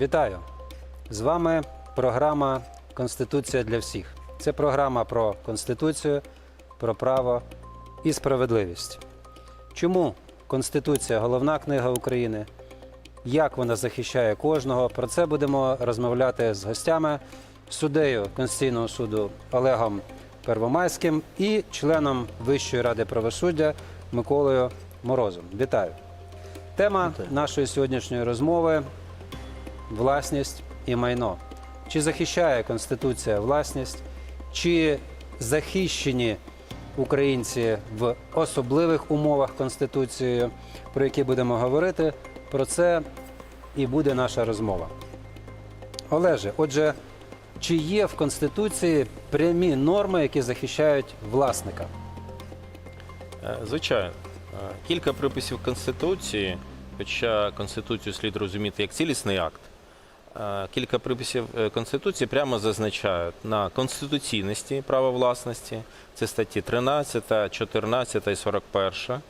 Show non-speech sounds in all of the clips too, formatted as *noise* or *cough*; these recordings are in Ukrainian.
Вітаю! З вами програма Конституція для всіх. Це програма про Конституцію, про право і справедливість. Чому Конституція головна книга України? Як вона захищає кожного? Про це будемо розмовляти з гостями, суддею Конституційного суду Олегом Первомайським і членом Вищої ради правосуддя Миколою Морозом. Вітаю! Тема нашої сьогоднішньої розмови власність і майно. Чи захищає Конституція власність, чи захищені українці в особливих умовах Конституцією, про які будемо говорити, про це і буде наша розмова. Олеже, отже, чи є в Конституції прямі норми, які захищають власника? Е, Звичайно, Е, кілька приписів Конституції, хоча Конституцію слід розуміти як цілісний акт. Е, Кілька приписів е, Конституції прямо зазначають на конституційності права власності. Це статті 13, 14 і 41.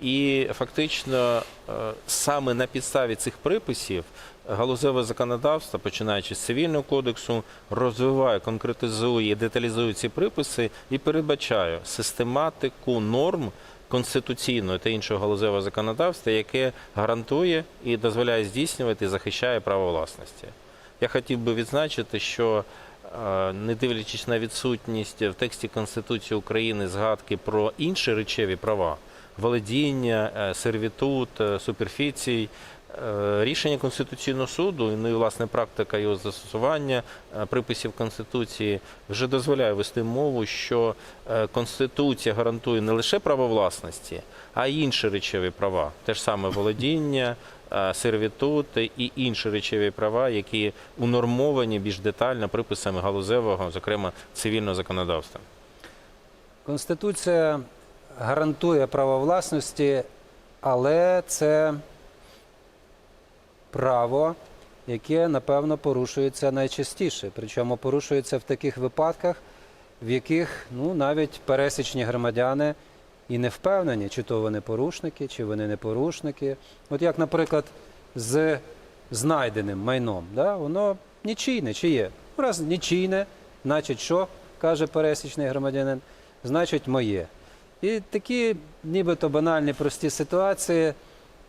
І фактично е, саме на підставі цих приписів галузеве законодавство, починаючи з цивільного кодексу, розвиває, конкретизує, деталізує ці приписи і передбачає систематику норм конституційного та іншого галузевого законодавства, яке гарантує і дозволяє здійснювати і захищає право власності. Я хотів би відзначити, що е, не дивлячись на відсутність в тексті Конституції України згадки про інші речеві права, володіння, е, сервітут, е, суперфіцій, рішення Конституційного суду, ну і власне практика його застосування е, приписів Конституції вже дозволяє вести мову, що е, Конституція гарантує не лише право власності, а й інші речові права, те ж саме володіння. е, Сервітут і інші речові права, які унормовані більш детально приписами галузевого, зокрема цивільного законодавства. Конституція гарантує право власності, але це право, яке, напевно, порушується найчастіше. Причому порушується в таких випадках, в яких ну, навіть пересічні громадяни і не впевнені, чи то вони порушники, чи вони не порушники. От як, наприклад, з знайденим майном, да? воно нічийне, чи є? Ну, Раз нічийне, значить, що каже пересічний громадянин, значить моє. І такі нібито банальні прості ситуації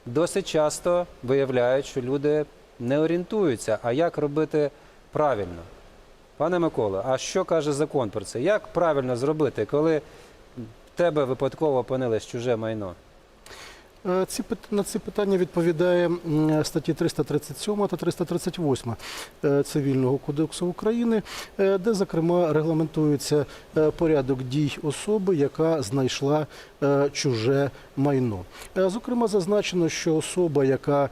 досить часто виявляють, що люди не орієнтуються, а як робити правильно. Пане Миколо, а що каже закон про це? Як правильно зробити, коли тебе випадково опинилось чуже майно? Е, Ці на ці питання відповідає статті 337 та 338 е, Цивільного кодексу України, е, де зокрема регламентується порядок дій особи, яка знайшла чуже майно. Е, Зокрема, зазначено, що особа, яка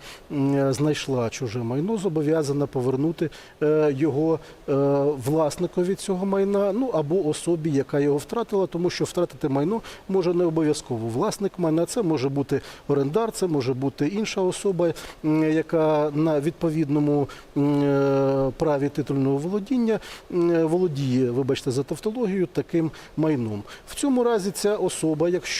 знайшла чуже майно, зобов'язана повернути е, його е, власникові цього майна, ну або особі, яка його втратила, тому що втратити майно може не обов'язково власник майна. Це може бути орендар, це може бути інша особа, яка на відповідному е, праві титульного володіння володіє, вибачте за тавтологію, таким майном. В цьому разі ця особа, якщо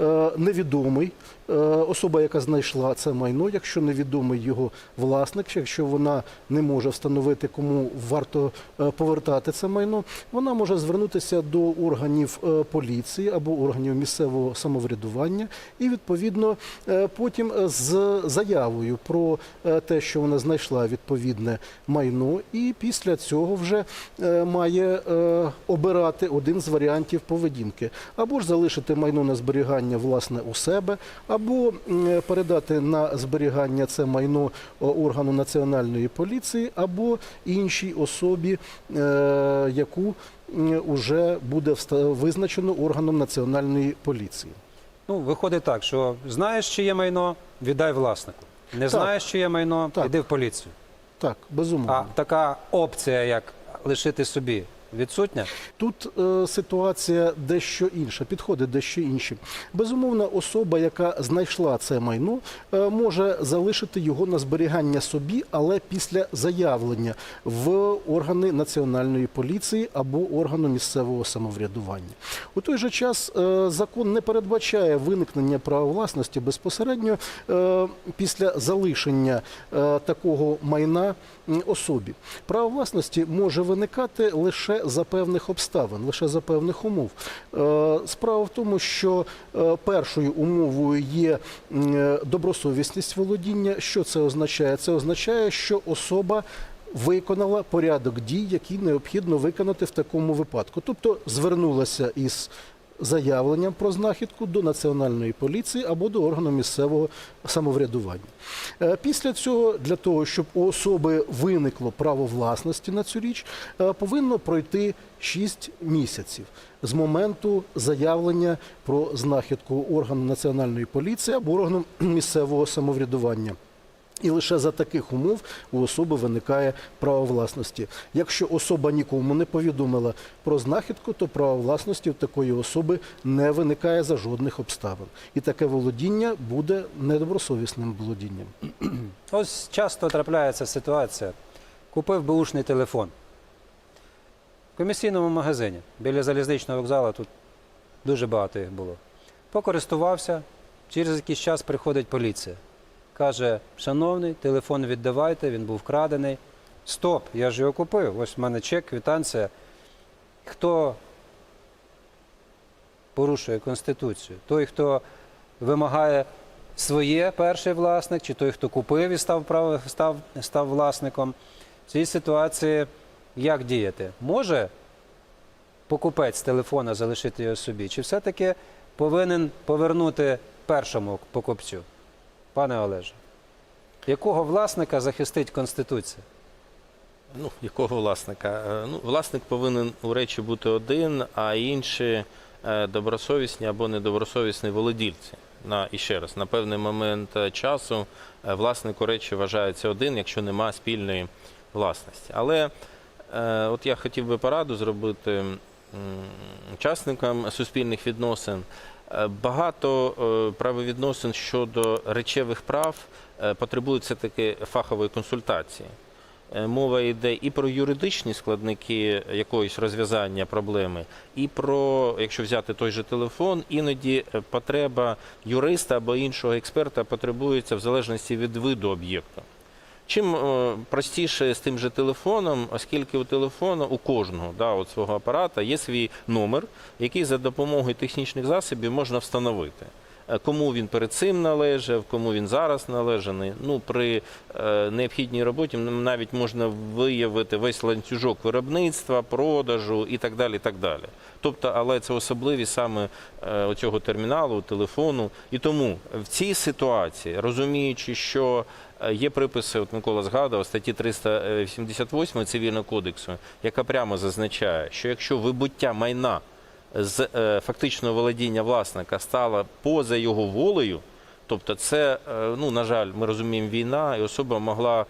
е, невідомий. Е, Особа, яка знайшла це майно, якщо невідомий його власник, якщо вона не може встановити, кому варто е, повертати це майно, вона може звернутися до органів е, поліції або органів місцевого самоврядування і відповідно потім з заявою про те, що вона знайшла відповідне майно, і після цього вже має обирати один з варіантів поведінки, або ж залишити майно на зберігання власне у себе, або передати на зберігання це майно органу національної поліції, або іншій особі, е, яку м, уже буде визначено органом національної поліції. Ну, виходить так, що знаєш, чи є майно, віддай власнику. Не знаєш, чи є майно, Так. іди в поліцію. Так, безумовно. А така опція, як лишити собі, відсутня? Тут е, ситуація дещо інша, підходи дещо інші. Безумовно, особа, яка знайшла це майно, е, може залишити його на зберігання собі, але після заявлення в органи національної поліції або органу місцевого самоврядування. У той же час е, закон не передбачає виникнення права власності безпосередньо е, після залишення е, такого майна особі. Право власності може виникати лише за певних обставин, лише за певних умов. Е, Справа в тому, що е, першою умовою є е, добросовісність володіння. Що це означає? Це означає, що особа виконала порядок дій, який необхідно виконати в такому випадку. Тобто звернулася із заявленням про знахідку до національної поліції або до органу місцевого самоврядування. Е, Після цього, для того, щоб у особи виникло право власності на цю річ, е, повинно пройти 6 місяців з моменту заявлення про знахідку органу національної поліції або органу місцевого самоврядування. І лише за таких умов у особи виникає право власності. Якщо особа нікому не повідомила про знахідку, то право власності в такої особи не виникає за жодних обставин. І таке володіння буде недобросовісним володінням. *clears throat* Ось часто трапляється ситуація. Купив беушний телефон. В комісійному магазині біля залізничного вокзалу тут дуже багато їх було. Покористувався, через якийсь час приходить поліція. Каже, шановний, телефон віддавайте, він був вкрадений. Стоп, я ж його купив. Ось в мене чек, квитанція. Хто порушує Конституцію? Той, хто вимагає своє перший власник, чи той, хто купив і став, прав... став, став власником. В цій ситуації як діяти? Може покупець телефона залишити його собі, чи все-таки повинен повернути першому покупцю? Пане Олеже, якого власника захистить Конституція? Ну, якого власника? Е, Ну, власник повинен у речі бути один, а інші е, добросовісні або недобросовісні володільці. На і ще раз, на певний момент е, часу е, власник у речі вважається один, якщо немає спільної власності. Але от я хотів би пораду зробити учасникам суспільних відносин. Е, Багато е, правовідносин щодо речевих прав е, потребують все-таки фахової консультації. Мова йде і про юридичні складники якоїсь розв'язання проблеми, і про, якщо взяти той же телефон, іноді потреба юриста або іншого експерта потребується в залежності від виду об'єкту. Чим е, простіше з тим же телефоном, оскільки у телефону у кожного да, от свого апарата є свій номер, який за допомогою технічних засобів можна встановити. Е, Кому він перед цим належав, кому він зараз належаний. Ну, при е, необхідній роботі навіть можна виявити весь ланцюжок виробництва, продажу і так далі. І так далі. Тобто, але це особливість саме е, оцього терміналу, телефону. І тому в цій ситуації, розуміючи, що є приписи, от Микола згадував, статті 388 Цивільного кодексу, яка прямо зазначає, що якщо вибуття майна з е, фактичного володіння власника стало поза його волею, тобто це, е, ну, на жаль, ми розуміємо, війна, і особа могла е,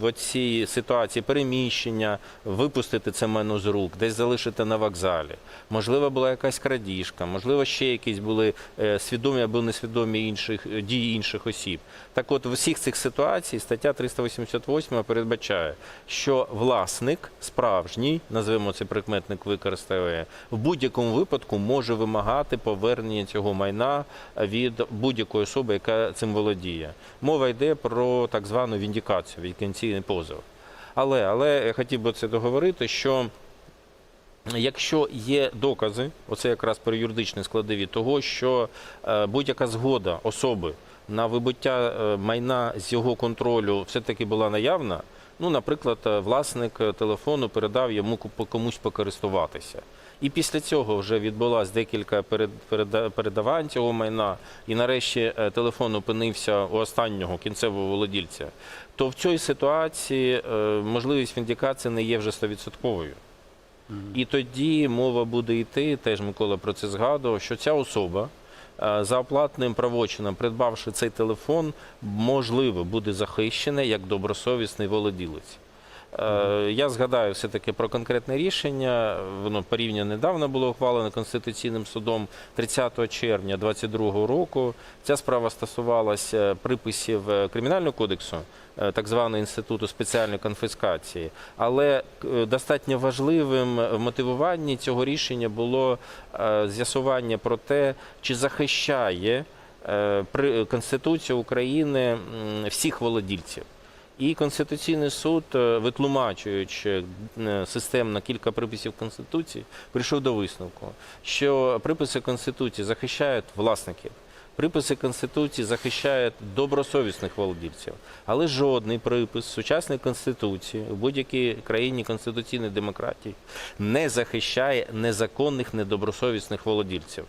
в цій ситуації переміщення випустити це майно з рук, десь залишити на вокзалі. Можливо, була якась крадіжка, можливо, ще якісь були е, свідомі або несвідомі інших е, дії інших осіб. Так от, в усіх цих ситуацій стаття 388 передбачає, що власник справжній, назвемо це прикметник використає, в будь-якому випадку може вимагати повернення цього майна від будь-якої особи, яка цим володіє. Мова йде про так звану віндикацію, відкінційний позов. Але, але я хотів би це договорити, що Якщо є докази, оце якраз про юридичні складові, того, що е, будь-яка згода особи на вибуття е, майна з його контролю все-таки була наявна, ну, наприклад, е, власник е, телефону передав йому комусь покористуватися. І після цього вже відбулось декілька передавань цього майна, і нарешті е, телефон опинився у останнього кінцевого володільця, то в цій ситуації можливість віндикації не є вже 100%. І тоді мова буде йти, теж Микола про це згадував, що ця особа за оплатним правочином, придбавши цей телефон, можливо, буде захищене як добросовісний володілець. Е, Я згадаю все-таки про конкретне рішення. Воно порівняно недавно було ухвалене Конституційним судом 30 червня 2022 року. Ця справа стосувалася приписів е, Кримінального кодексу, е, так званого інституту спеціальної конфіскації. Але достатньо важливим в мотивуванні цього рішення було з'ясування про те, чи захищає Конституція України всіх володільців. І Конституційний суд, е, витлумачуючи е, системно кілька приписів Конституції, прийшов до висновку, що приписи Конституції захищають власників. Приписи Конституції захищають добросовісних володільців, але жодний припис сучасної Конституції у будь-якій країні конституційної демократії не захищає незаконних, недобросовісних володільців.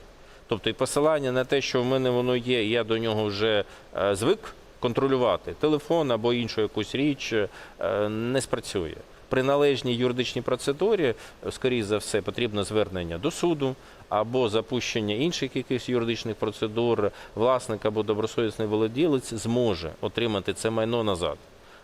Тобто і посилання на те, що в мене воно є, я до нього вже е, звик контролювати телефон або іншу якусь річ, е, не спрацює. При належній юридичній процедурі, е, скоріш за все, потрібно звернення до суду або запущення інших якихось юридичних процедур. Власник або добросовісний володілець зможе отримати це майно назад.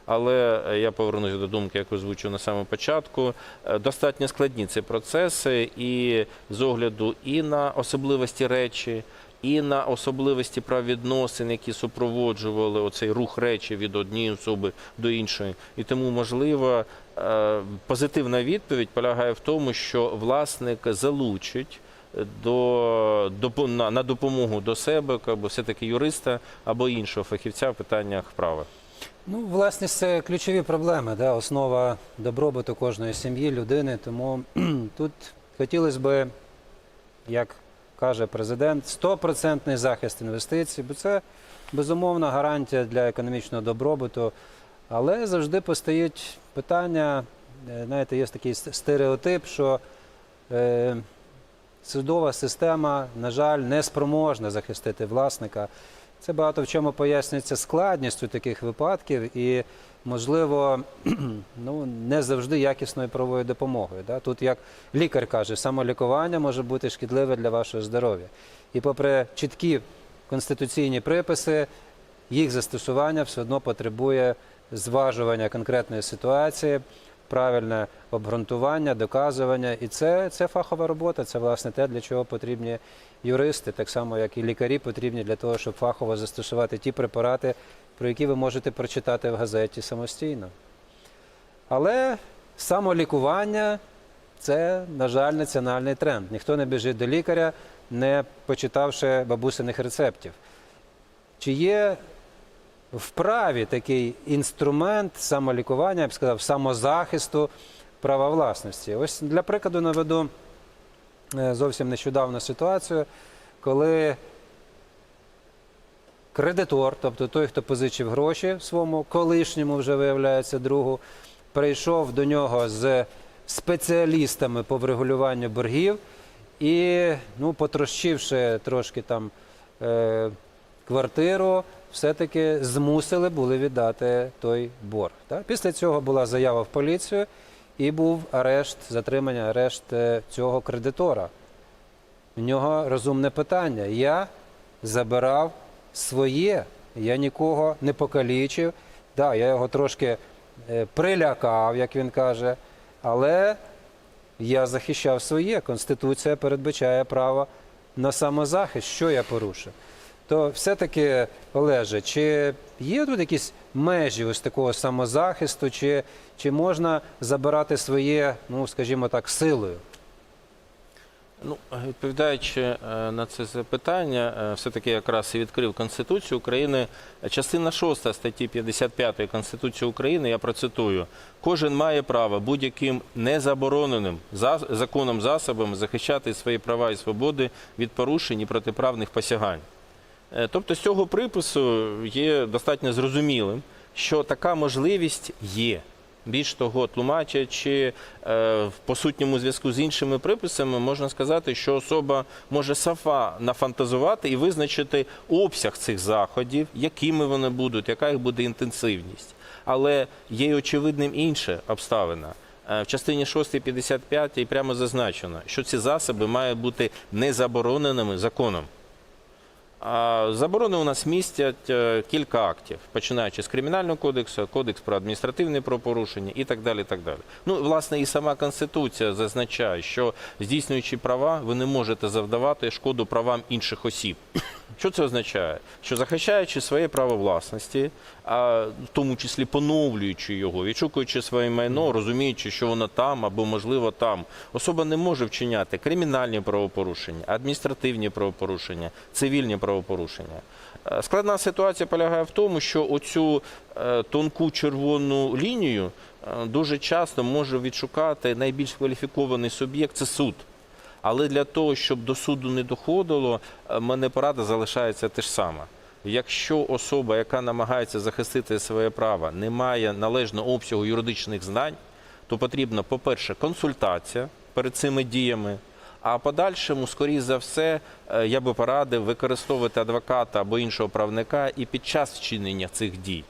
Але е, я повернуся до думки, яку озвучив на самому початку. Достатньо складні ці процеси, і з огляду і на особливості речі, і на особливості правовідносин, які супроводжували оцей рух речі від однієї особи до іншої. І тому, можливо, е, позитивна відповідь полягає в тому, що власник залучить до, допо- на, на допомогу до себе або все-таки юриста або іншого фахівця в питаннях права. Ну, власність це ключові проблеми, да? основа добробуту кожної сім'ї, людини. Тому *clears throat* тут хотілося б, як каже президент, стопроцентний захист інвестицій, бо це безумовна гарантія для економічного добробуту. Але завжди постають питання, е, знаєте, є такий стереотип, що е, судова система, на жаль, не спроможна захистити власника. Це багато в чому пояснюється складністю таких випадків і, можливо, *clears throat* ну, не завжди якісною правовою допомогою. Да? Тут, як лікар каже, самолікування може бути шкідливе для вашого здоров'я. І попри чіткі конституційні приписи, їх застосування все одно потребує зважування конкретної ситуації, правильне обґрунтування, доказування. І це, це фахова робота, це власне те, для чого потрібні юристи, так само як і лікарі потрібні для того, щоб фахово застосувати ті препарати, про які ви можете прочитати в газеті самостійно. Але самолікування це, на жаль, національний тренд. Ніхто не біжить до лікаря, не почитавши бабусиних рецептів. Чи є в праві такий інструмент самолікування, я б сказав, самозахисту права власності? Ось для прикладу наведу е, зовсім нещодавно ситуацію, коли кредитор, тобто той, хто позичив гроші своєму колишньому, вже виявляється, другу, прийшов до нього з спеціалістами по врегулюванню боргів і, ну, потрощивши трошки там е, квартиру, все-таки змусили були віддати той борг. Так? Після цього була заява в поліцію і був арешт, затримання, арешт е, цього кредитора. У нього розумне питання. Я забирав своє, я нікого не покалічив. Да, я його трошки е, прилякав, як він каже, але я захищав своє. Конституція передбачає право на самозахист. Що я порушив? То все-таки, Олеже, чи є тут якісь межі ось такого самозахисту, чи, чи можна забирати своє, ну скажімо так, силою? Ну, відповідаючи е, на це запитання, е, все-таки якраз і відкрив Конституцію України. Частина 6 статті 55 Конституції України, я процитую, кожен має право будь-яким незабороненим за- законом засобом захищати свої права і свободи від порушень і протиправних посягань. Е, Тобто з цього припису є достатньо зрозумілим, що така можливість є. Більш того, тлумачачи е, в посутньому зв'язку з іншими приписами, можна сказати, що особа може сама нафантазувати і визначити обсяг цих заходів, якими вони будуть, яка їх буде інтенсивність. Але є й очевидним інша обставина. Е, В частині 6 55 і прямо зазначено, що ці засоби мають бути не забороненими законом. Заборони у нас містять е, кілька актів, починаючи з кримінального кодексу, кодекс про адміністративне правопорушення і так далі. Так далі. Ну, власне, і сама конституція зазначає, що здійснюючи права, ви не можете завдавати шкоду правам інших осіб. Що це означає? Що захищаючи своє право власності, а в тому числі поновлюючи його, відшукуючи своє майно, розуміючи, що воно там або можливо там, особа не може вчиняти кримінальні правопорушення, адміністративні правопорушення, цивільні правопорушення. Е, Складна ситуація полягає в тому, що оцю е, тонку червону лінію е, дуже часто може відшукати найбільш кваліфікований суб'єкт це суд. Але для того, щоб до суду не доходило, е, мене порада залишається те ж саме. Якщо особа, яка намагається захистити своє право, не має належного обсягу юридичних знань, то потрібна, по-перше, консультація перед цими діями. А подальшому, скоріш за все, е, я би порадив використовувати адвоката або іншого правника і під час вчинення цих дій.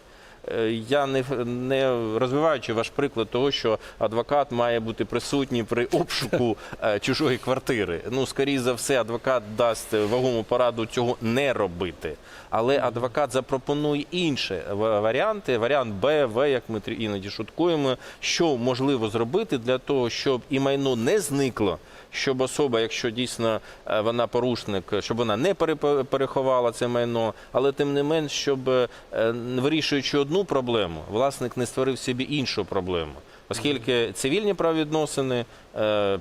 Е, Я не, не розвиваючи ваш приклад того, що адвокат має бути присутній при обшуку *laughs* е, чужої квартири. Ну, скоріше за все, адвокат дасть вагому пораду цього не робити. Але адвокат запропонує інші варіанти, варіант Б, В, як ми іноді шуткуємо, що можливо зробити для того, щоб і майно не зникло, щоб особа, якщо дійсно е, вона порушник, щоб вона не переховала це майно, але тим не менш, щоб е, вирішуючи одну проблему, власник не створив собі іншу проблему. Оскільки цивільні правовідносини,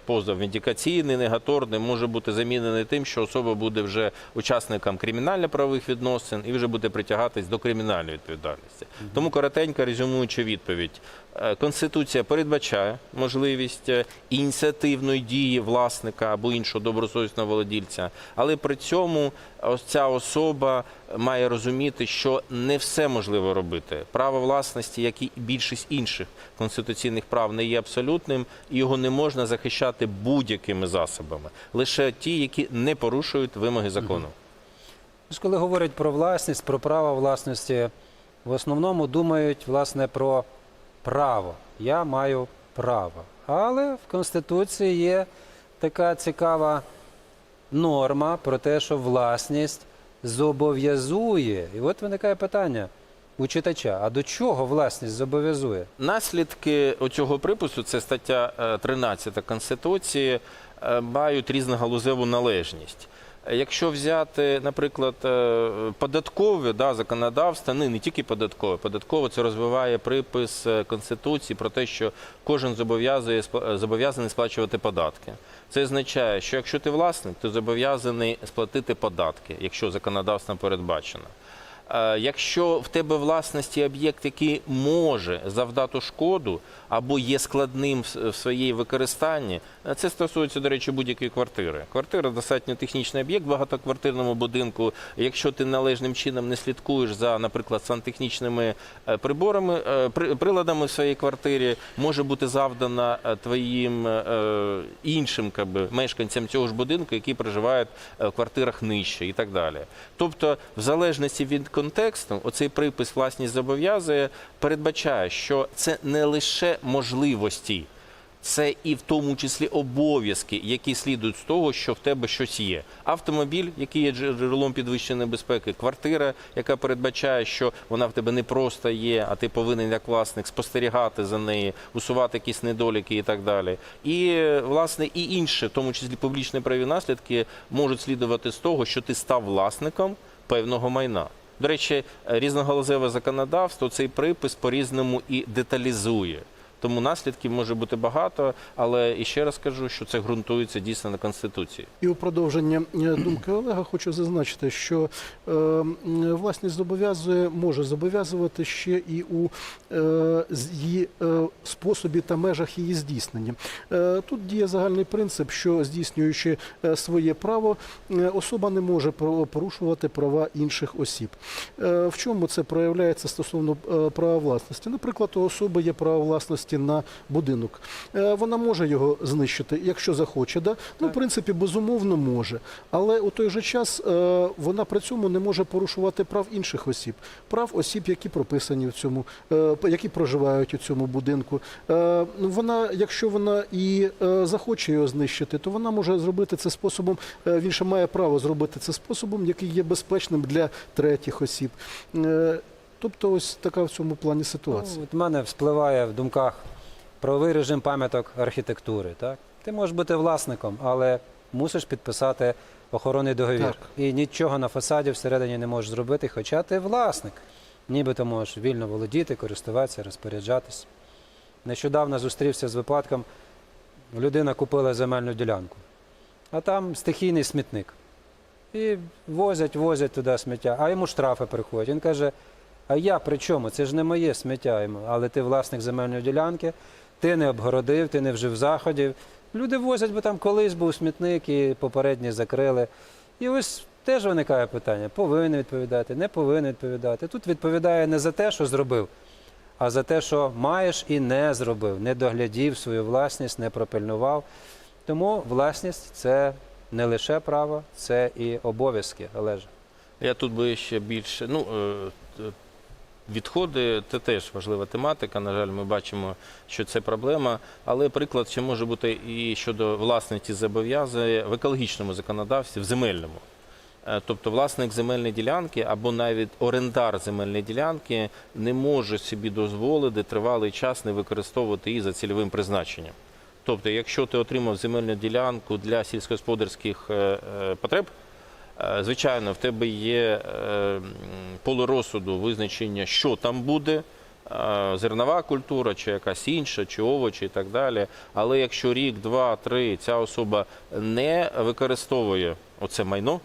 позов індикаційний, негаторний, може бути замінений тим, що особа буде вже учасником кримінально-правових відносин і вже буде притягатись до кримінальної відповідальності. Тому коротенько резюмуючи відповідь, Е, Конституція передбачає можливість е, ініціативної дії власника або іншого добросовісного володільця, але при цьому ось ця особа має розуміти, що не все можливо робити. Право власності, як і більшість інших конституційних прав, не є абсолютним, і його не можна захищати будь-якими засобами, лише ті, які не порушують вимоги закону. Коли говорять про власність, про право власності, в основному думають власне про право. Я маю право. Але в Конституції є така цікава норма про те, що власність зобов'язує. І от виникає питання у читача: а до чого власність зобов'язує? Наслідки оцього припису, це стаття е, 13 Конституції, е, мають різногалузеву належність. Е, Якщо взяти, наприклад, е, податкове да, законодавство, ну, не тільки податкове, податкове це розвиває припис е, Конституції про те, що кожен зобов'язує е, зобов'язаний сплачувати податки. Це означає, що якщо ти власник, ти зобов'язаний сплатити податки, якщо законодавством передбачено. Е, Якщо в тебе власності об'єкт, який може завдати шкоду або є складним в своїй використанні, е, це стосується, до речі, будь-якої квартири. Квартира достатньо технічний об'єкт в багатоквартирному будинку. Якщо ти належним чином не слідкуєш за, наприклад, сантехнічними е, приборами, приладами в своїй квартирі, може бути завдана твоїм іншим би, мешканцям цього ж будинку, які проживають в квартирах нижче і так далі. Тобто, в залежності від контексту, оцей припис власність зобов'язує, передбачає, що це не лише можливості, це і в тому числі обов'язки, які слідують з того, що в тебе щось є. Автомобіль, який є джерелом підвищеної безпеки, квартира, яка передбачає, що вона в тебе не просто є, а ти повинен як власник спостерігати за нею, усувати якісь недоліки і так далі. І власне і інше, в тому числі публічні праві наслідки, можуть слідувати з того, що ти став власником певного майна. До речі, різногалузеве законодавство цей припис по-різному і деталізує. Тому наслідків може бути багато, але і ще раз кажу, що це ґрунтується дійсно на конституції. І у продовження е, думки Олега хочу зазначити, що е, власність зобов'язує, може зобов'язувати ще і у е, її е, способі та межах її здійснення. Е, тут діє загальний принцип, що здійснюючи е, своє право, е, особа не може порушувати права інших осіб. Е, в чому це проявляється стосовно е, права власності? Наприклад, у особи є право власності власності на будинок. Е, Вона може його знищити, якщо захоче. Да? Ну, в принципі, безумовно може. Але у той же час е, вона при цьому не може порушувати прав інших осіб, прав осіб, які прописані в цьому, е, які проживають у цьому будинку. Ну, Вона, якщо вона і захоче його знищити, то вона може зробити це способом. Він ще має право зробити це способом, який є безпечним для третіх осіб. Тобто, ось така в цьому плані ситуація. Ну, от мене вспливає в думках правовий режим пам'яток архітектури. Так? Ти можеш бути власником, але мусиш підписати охоронний договір. Так. І нічого на фасаді всередині не можеш зробити, хоча ти власник. Нібито можеш вільно володіти, користуватися, розпоряджатись. Нещодавно зустрівся з випадком, людина купила земельну ділянку, а там стихійний смітник. І возять, возять туди сміття, а йому штрафи приходять. Він каже: а я при чому? Це ж не моє сміття. Але ти власник земельної ділянки, ти не обгородив, ти не вжив заходів. Люди возять, бо там колись був смітник і попередні закрили. І ось теж виникає питання: повинен відповідати, не повинен відповідати. Тут відповідає не за те, що зробив, а за те, що маєш і не зробив, не доглядів свою власність, не пропильнував. Тому власність це не лише право, це і обов'язки, Олеже. Я тут би ще більше. Ну, е, відходи це теж важлива тематика. На жаль, ми бачимо, що це проблема. Але приклад ще може бути і щодо власності зобов'язує в екологічному законодавстві, в земельному. Е, Тобто власник земельної ділянки або навіть орендар земельної ділянки не може собі дозволити тривалий час не використовувати її за цільовим призначенням. Тобто, якщо ти отримав земельну ділянку для сільськогосподарських е, е, потреб, Звичайно, в тебе є е, поле розсуду визначення, що там буде, е, зернова культура, чи якась інша, чи овочі і так далі. Але якщо рік, два, три ця особа не використовує оце майно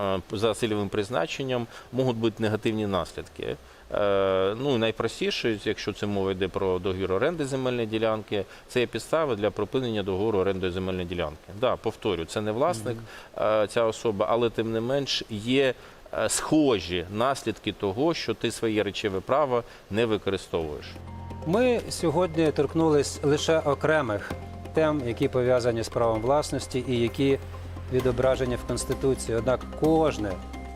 е, за цільовим призначенням, можуть бути негативні наслідки. Е, Ну, найпростіше, якщо це мова йде про договір оренди земельної ділянки, це є підстави для припинення договору оренди земельної ділянки. Да, повторю, це не власник е, ця особа, але тим не менш є е, схожі наслідки того, що ти своє речове право не використовуєш. Ми сьогодні торкнулись лише окремих тем, які пов'язані з правом власності і які відображені в Конституції. Однак кожне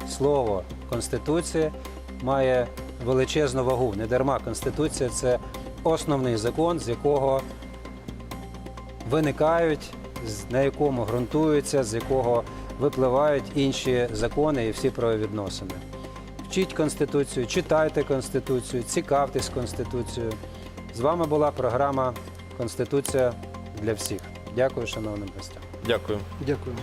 слово Конституції має величезну вагу. Не дарма Конституція це основний закон, з якого виникають, на якому ґрунтуються, з якого випливають інші закони і всі правовідносини. Вчіть Конституцію, читайте Конституцію, цікавтесь Конституцією. З вами була програма Конституція для всіх. Дякую, шановним гостям. Дякую. Дякую.